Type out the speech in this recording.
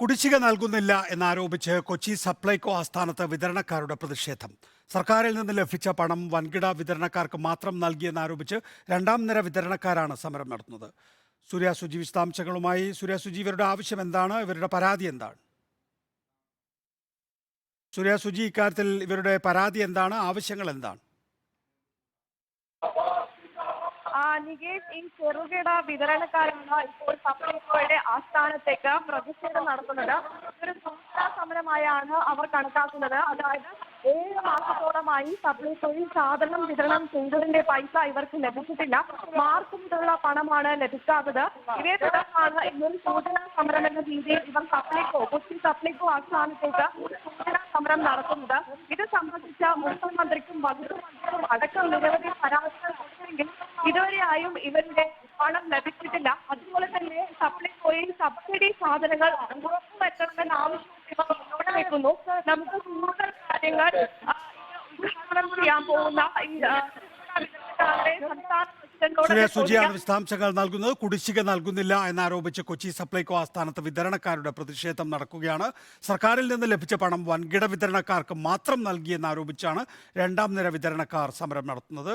കുടിശ്ശിക നൽകുന്നില്ല എന്നാരോപിച്ച് കൊച്ചി സപ്ലൈകോ ആസ്ഥാനത്ത് വിതരണക്കാരുടെ പ്രതിഷേധം. സർക്കാരിൽ നിന്ന് ലഭിച്ച പണം വൻകിട വിതരണക്കാർക്ക് മാത്രം നൽകിയെന്നാരോപിച്ച് രണ്ടാം നിര വിതരണക്കാരാണ് സമരം നടത്തുന്നത്. സൂര്യ സുജി വിശദാംശങ്ങളുമായി സൂര്യ സുജി ഇവരുടെ ആവശ്യം എന്താണ്? ഇവരുടെ പരാതി എന്താണ്? സൂര്യ സുജി ഇക്കാര്യത്തിൽ ഇവരുടെ പരാതി എന്താണ്? ആവശ്യങ്ങൾ എന്താണ്? നികേഷ് ഈ ചെറുകിട വിതരണക്കാരാണ് ഇപ്പോൾ സപ്ലൈകോയുടെ ആസ്ഥാനത്തേക്ക് പ്രതിഷേധം നടത്തുന്നത്. ഒരു സംസ്ഥാന സമരമായാണ് അവർ കണക്കാക്കുന്നത്. അതായത് ഏഴ് മാസത്തോളമായി സപ്ലൈകോയിൽ സാധനം വിതരണം ചെയ്തതിന്റെ പൈസ ഇവർക്ക് ലഭിച്ചിട്ടില്ല. മാർച്ച് മുതലുള്ള പണമാണ് ലഭിക്കാത്തത്. ഇതേ തുടർന്നാണ് ഇന്നൊരു സൂചനാ സമരം എന്ന രീതിയിൽ ഇവർ സപ്ലൈകോ കൊച്ചി സപ്ലൈകോ ആസ്ഥാനത്തേക്ക് സൂചനാ സമരം നടത്തുന്നത്. ഇത് സംബന്ധിച്ച മുഖ്യമന്ത്രിക്കും വകുപ്പ് മന്ത്രിക്കും അടക്കം നിരവധി പരാതികൾ കൊടുത്തെങ്കിലും ഇതുവരെയായും ഇവരുടെ പണം ലഭിച്ചിട്ടില്ല. അതുപോലെ സബ്സിഡി സാധനങ്ങൾ ഉറപ്പുവരുത്തണമെന്ന ആവശ്യം മുന്നോട്ട് വെക്കുന്നു. നമുക്ക് കൂടുതൽ കാര്യങ്ങൾ ഉദ്ഘാടനം ചെയ്യാൻ പോകുന്ന സംസ്ഥാന. സുജിയാണ് വിശദാംശങ്ങൾ നൽകുന്നത്. കുടിശ്ശിക നൽകുന്നില്ല എന്നാരോപിച്ച് കൊച്ചി സപ്ലൈകോ ആസ്ഥാനത്ത് വിതരണക്കാരുടെ പ്രതിഷേധം നടക്കുകയാണ്. സർക്കാരിൽ നിന്ന് ലഭിച്ച പണം വൻകിട വിതരണക്കാർക്ക് മാത്രം നൽകിയെന്നാരോപിച്ചാണ് രണ്ടാം നിര വിതരണക്കാർ സമരം നടത്തുന്നത്.